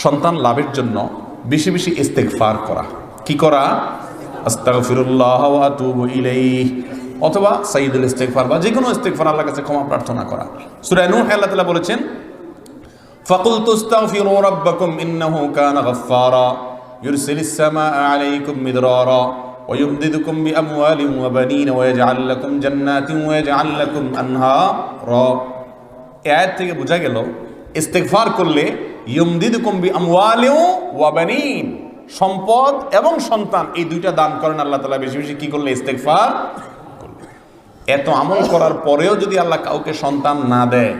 সন্তান লাভের জন্য বেশি বেশি ইস্তেগফার করা কি করা আস্তাগফিরুল্লাহ ওয়া আতুবু ইলাইহি অথবা সাইয়্যিদুল ইস্তেগফার বা যে কোনো ইস্তেগফার আল্লাহর কাছে ক্ষমা প্রার্থনা করা সূরা নূহ আল্লাহ তাআলা বলেছেন فقلت استغفروا ربكم إنه كان غفارا يرسل السماء عليكم مدرارا ويمددكم بأموال وبنين ويجعل لكم جنات ويجعل لكم أنهارا এই আয়াত থেকে বোঝা গেল ইস্তেগফার করলে সম্পদ এবং সন্তান, এই দুইটা দান করেন আল্লাহ তাআলা। বেশি বেশি কি করলে? ইস্তেগফার এত আমল করার পরেও যদি আল্লাহ কাউকে সন্তান না দেয়,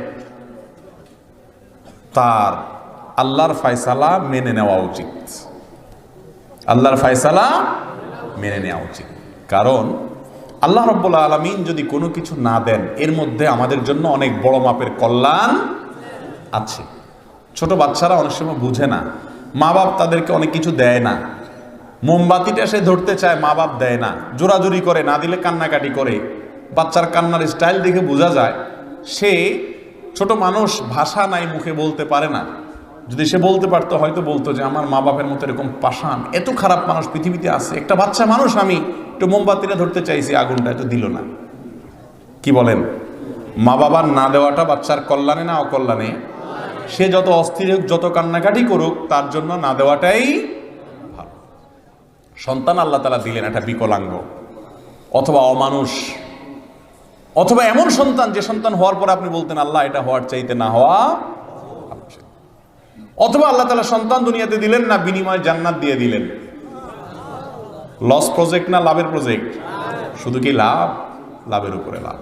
তার আল্লাহর ফায়সালা মেনে নেওয়া উচিত। আল্লাহর ফায়সালা মেনে নেওয়া উচিত। কারণ আল্লাহ রব্বুল আলমিন যদি কোনো কিছু না দেন, এর মধ্যে আমাদের জন্য অনেক বড় মাপের কল্যাণ আছে। ছোট বাচ্চারা অনেক সময় বুঝে না। মা বাপ তাদেরকে অনেক কিছু দেয় না। মোমবাতিটা সে ধরতে চায়, মা বাপ দেয় না। জোরাজুরি করে, না দিলে কান্নাকাটি করে। বাচ্চার কান্নার স্টাইল দেখে বোঝা যায়, সে ছোট মানুষ ভাষা নাই মুখে বলতে পারে না। যদি সে বলতে পারতো, হয়তো বলতো যে, আমার মা বাপের মতো এরকম পাষাণ, এত খারাপ মানুষ পৃথিবীতে আছে। একটা বাচ্চা মানুষ আমি একটু মোমবাতিটা ধরতে চাইছি, আগুনটা এত দিল না। কি বলেন? মা বাবার না দেওয়াটা বাচ্চার কল্যাণে না অকল্যাণে? সে যত অস্থির হোক, যত কান্নাকাটি করুক, তার জন্য না দেওয়াটাই ভালো। সন্তান আল্লাহ তালা দিলেন একটা বিকলাঙ্গ, অথবা অমানুষ, অথবা এমন সন্তান যে সন্তান হওয়ার পর আপনি বলতেন, আল্লাহ, এটা হওয়ার চাইতে না হওয়া অথবা আল্লাহ তালা সন্তান দুনিয়াতে দিলেন না, বিনিময় জান্নাত দিয়ে দিলেন। লস প্রজেক্ট না লাভের প্রজেক্ট শুধু কি লাভ? লাভের উপরে লাভ।